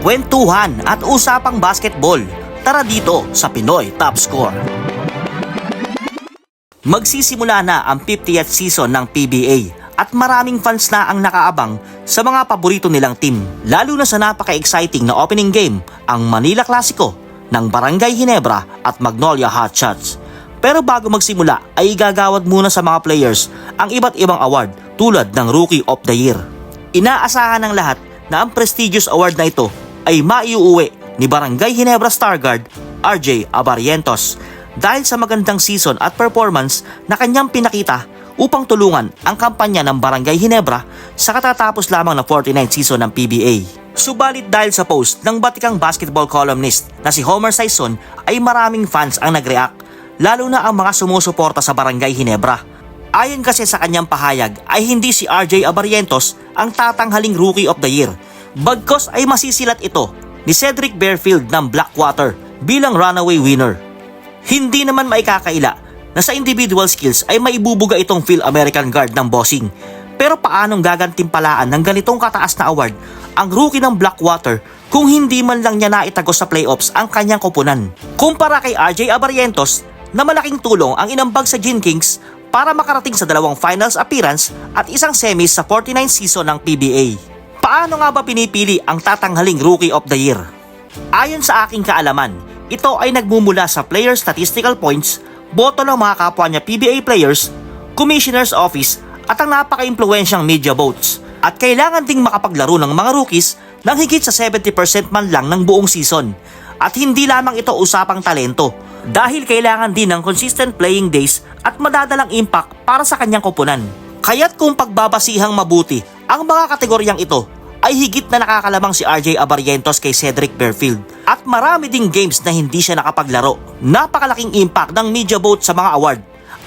kwentuhan at usapang basketball. Tara dito sa Pinoy Top Score. Magsisimula na ang 50th season ng PBA at maraming fans na ang nakaabang sa mga paborito nilang team. Lalo na sa napaka-exciting na opening game, ang Manila Clasico ng Barangay Hinebra at Magnolia Hotshots. Pero bago magsimula ay igagawad muna sa mga players ang iba't ibang award tulad ng Rookie of the Year. Inaasahan ng lahat na ang prestigious award na ito ay maiuuwi ni Barangay Hinebra Star Guard RJ Abarientos dahil sa magandang season at performance na kanyang pinakita upang tulungan ang kampanya ng Barangay Hinebra sa katatapos lamang na 49th season ng PBA. Subalit dahil sa post ng batikang basketball columnist na si Homer Sison ay maraming fans ang nag-react lalo na ang mga sumusuporta sa Barangay Hinebra. Ayon kasi sa kanyang pahayag ay hindi si RJ Abarientos ang tatanghaling Rookie of the Year. Bagkos ay masisilat ito ni Cedric Bearfield ng Blackwater bilang runaway winner. Hindi naman maikakaila na sa individual skills ay maibubuga itong Phil American Guard ng bossing. Pero paanong gagantimpalaan ng ganitong kataas na award ang rookie ng Blackwater kung hindi man lang niya naitagos sa playoffs ang kanyang koponan? Kumpara kay RJ Abarientos na malaking tulong ang inambag sa Gin Kings para makarating sa dalawang finals appearance at isang semis sa 49th season ng PBA. Paano nga ba pinipili ang tatanghaling Rookie of the Year? Ayon sa aking kaalaman, ito ay nagmumula sa player statistical points, boto ng mga kapwa niya PBA players, commissioner's office at ang napaka-impluensyang media votes. At kailangan ding makapaglaro ng mga rookies ng higit sa 70% man lang ng buong season. At hindi lamang ito usapang talento dahil kailangan din ng consistent playing days at madadalang impact para sa kanyang koponan. Kaya't kung pagbabasihang mabuti ang mga kategoryang ito ay higit na nakakalamang si RJ Abarientos kay Cedric Bearfield at marami ding games na hindi siya nakapaglaro. Napakalaking impact ng media vote sa mga award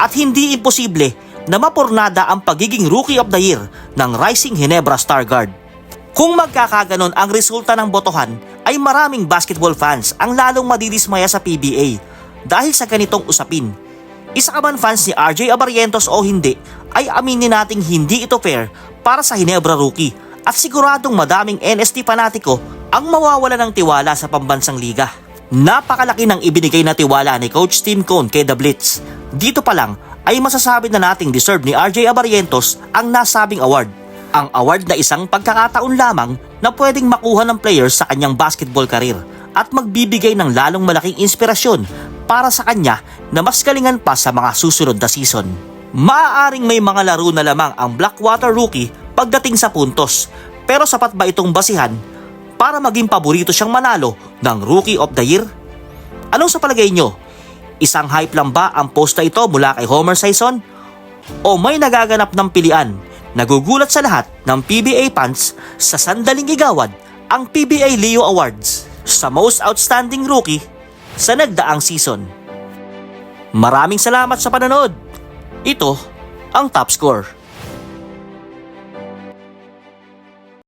at hindi imposible na mapurnada ang pagiging Rookie of the Year ng Rising Hinebra Star Guard. Kung magkakaganon ang resulta ng botohan ay maraming basketball fans ang lalong madidismaya sa PBA dahil sa ganitong usapin. Isa ka man fans ni RJ Abarientos o hindi ay aminin nating hindi ito fair para sa Hinebra rookie at siguradong madaming NST fanatiko ang mawawala ng tiwala sa pambansang liga. Napakalaki ng ibinigay na tiwala ni Coach Tim Cone kay The Blitz. Dito pa lang ay masasabi na nating deserve ni RJ Abarientos ang nasabing award. Ang award na isang pagkakataon lamang na pwedeng makuha ng players sa kanyang basketball career at magbibigay ng lalong malaking inspirasyon para sa kanya na mas galingan pa sa mga susunod na season. Maaaring may mga laro na lamang ang Blackwater rookie pagdating sa puntos, pero sapat ba itong basihan para maging paborito siyang manalo ng Rookie of the Year? Anong sa palagay nyo? Isang hype lang ba ang post na ito mula kay Homer Sison? O may nagaganap ng pilian? Nagugulat sa lahat ng PBA fans sa sandaling igawad ang PBA Leo Awards sa Most Outstanding Rookie sa nagdaang season. Maraming salamat sa panonood. Ito ang top score.